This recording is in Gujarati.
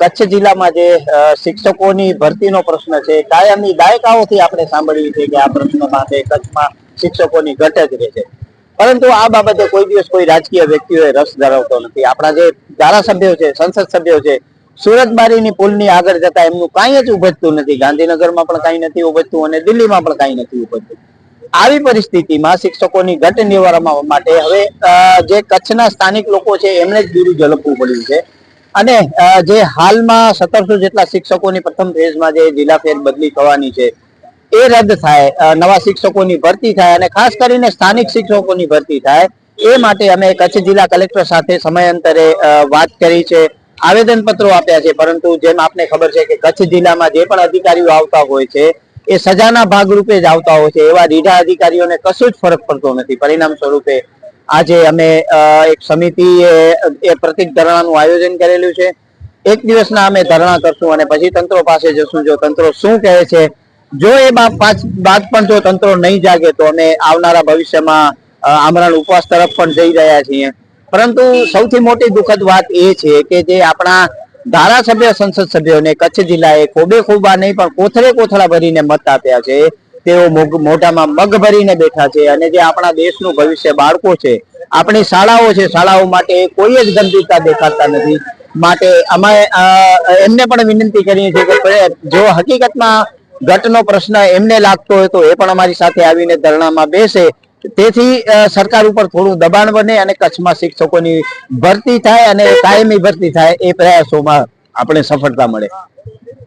કચ્છ જિલ્લામાં જે શિક્ષકોની ભરતીનો પ્રશ્ન છે, કાયમી દાયકાઓથી આપણે સાંભળીએ છીએ કે આ પ્રશ્ન માટે કચ્છમાં શિક્ષકોની ઘટ જ રહે છે. પરંતુ આ બાબતે કોઈ દિવસ કોઈ રાજકીય વ્યક્તિઓએ રસ ધરાવતો નથી. આપણા જે ધારાસભ્યો છે, સંસદ સભ્યો છે, સુરતબારીની પુલની આગળ જતા એમનું કાંઈ જ ઉભજતું નથી. ગાંધીનગરમાં પણ કાંઈ નથી ઉભજતું અને દિલ્હીમાં પણ કાંઈ નથી ઉપજતું આવી પરિસ્થિતિમાં શિક્ષકોની ઘટ નિવારવા માટે હવે જે કચ્છના સ્થાનિક લોકો છે, એમણે જ બીરું ઝલકવું પડ્યું છે. અને જે હાલમાં સત્તરસો જેટલા શિક્ષકોની પ્રથમ ફેઝમાં જે જિલ્લા ફેર બદલી થવાની છે, એ રદ થાય નવા શિક્ષકોની ભરતી થાય અને ખાસ કરીને સ્થાનિક શિક્ષકોની ભરતી થાય, એ માટે અમે કચ્છ જિલ્લા કલેક્ટર સાથે સમયાંતરે વાત કરી છે આવેદન પત્રો આપ્યા છે. પરંતુ જેમ આપને ખબર છે કે કચ્છ જિલ્લામાં જે પણ અધિકારીઓ આવતા હોય છે એ સજાના ભાગરૂપે જ આવતા હોય છે. એવા રીઢા અધિકારીઓને કશું જ ફરક પડતો નથી. પરિણામ સ્વરૂપે આજે અમે એક સમિતિ એ પ્રતિક ધરણાનું આયોજન કરેલું છે. એક દિવસના અમે ધરણા કરશું અને પછી તંત્રો પાસે જશું. જો તંત્રો શું કહે છે, જો એ બાદ પણ જો તંત્રો નહીં જાગે તો અમે આવનારા ભવિષ્યમાં આમરણ ઉપવાસ તરફ પણ જઈ રહ્યા છીએ. પરંતુ સૌથી મોટી દુઃખદ વાત એ છે કે જે આપણા ધારાસભ્ય સંસદ સભ્યોને કચ્છ જિલ્લાએ ખોબે ખોબા નહીં, પણ કોથળે કોથળા ભરીને મત આપ્યા છે. તેઓ મોઢામાં મગ ભરીને બેઠા છે અને જે આપણા દેશનું ભવિષ્ય બાળકો છે, આપણી શાળાઓ છે, શાળાઓ માટે કોઈ જ ગંભીરતા દેખાતા નથી. માટે અમે એમને પણ વિનંતી કરીએ છીએ કે જો હકીકતમાં ગટનો પ્રશ્ન એમને લાગતો હોય તો એ પણ અમારી સાથે આવીને ધરણામાં બેસે. તેથી સરકાર ઉપર થોડું દબાણ બને અને કચ્છમાં શિક્ષકોની ભરતી થાય અને કાયમી ભરતી થાય એ પ્રયાસોમાં આપણે સફળતા મળે.